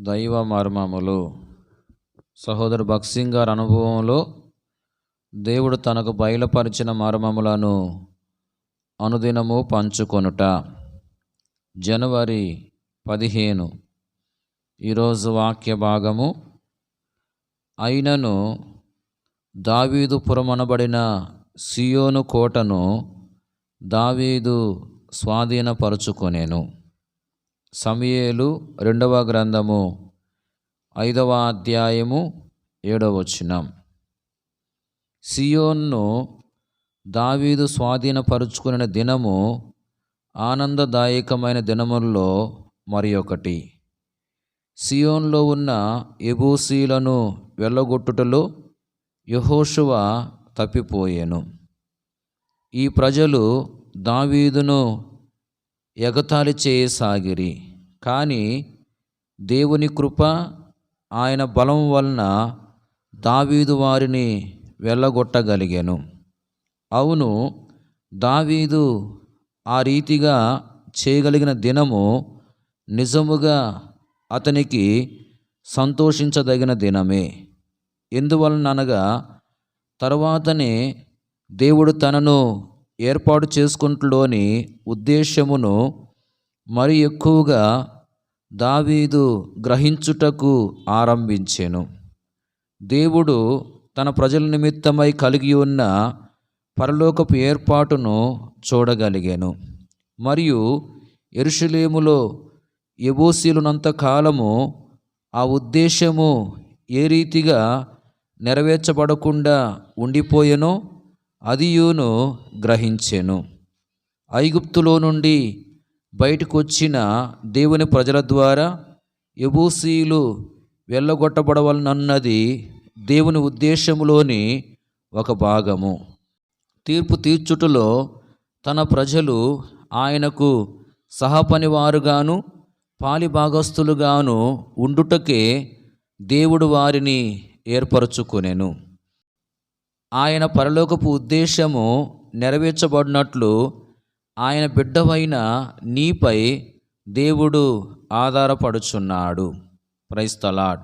దైవ మర్మములు. సహోదరు భక్సింగ్ గారి అనుభవంలో దేవుడు తనకు బయలుపరిచిన మర్మములను అనుదినము పంచుకొనుట. జనవరి పదిహేను. ఈరోజు వాక్య భాగము. అయినను దావీదు పురమనబడిన సియోను కోటను దావీదు స్వాధీనపరుచుకొనేను. సమయేలు రెండవ గ్రంథము ఐదవ అధ్యాయము ఏడవ వచనం. సియోన్ను దావీదు స్వాధీనపరుచుకున్న దినము ఆనందదాయకమైన దినముల్లో మరి ఒకటి సియోన్లో ఉన్న ఎబూసీలను వెళ్ళగొట్టుటలో యహోషువ తప్పిపోయాను. ఈ ప్రజలు దావీదును ఎగతాళి చేయసాగిరి. కానీ దేవుని కృప ఆయన బలం వలన దావీదు వారిని వెళ్ళగొట్టగలిగాను. అవును దావీదు ఆ రీతిగా చేయగలిగిన దినము నిజముగా అతనికి సంతోషించదగిన దినమే. ఎందువలన అనగా తరువాతనే దేవుడు తనను ఏర్పాటు చేసుకుంటులోని ఉద్దేశమును మరి ఎక్కువగా దావీదు గ్రహించుటకు ఆరంభించెను. దేవుడు తన ప్రజల నిమిత్తమై కలిగి ఉన్న పరలోకపు ఏర్పాటును చూడగలిగాను. మరియు ఎరుషులేములో ఎబోసీలునంత కాలము ఆ ఉద్దేశము ఏ రీతిగా నెరవేర్చబడకుండా ఉండిపోయెనో అదియును గ్రహించెను. ఐగుప్తులో నుండి బయటకు వచ్చిన దేవుని ప్రజల ద్వారా ఎబూసీలు వెళ్ళగొట్టబడవలనన్నది దేవుని ఉద్దేశములోని ఒక భాగము. తీర్పు తీర్చుటలో తన ప్రజలు ఆయనకు సహపనివారుగాను పాలిభాగస్తులుగాను ఉండుటకే దేవుడు వారిని ఏర్పరచుకొనెను. ఆయన పరలోకపు ఉద్దేశము నెరవేర్చబడినట్లు ఆయన బిడ్డవైన నీపై దేవుడు ఆధారపడుచున్నాడు. ప్రైస్తలాడ్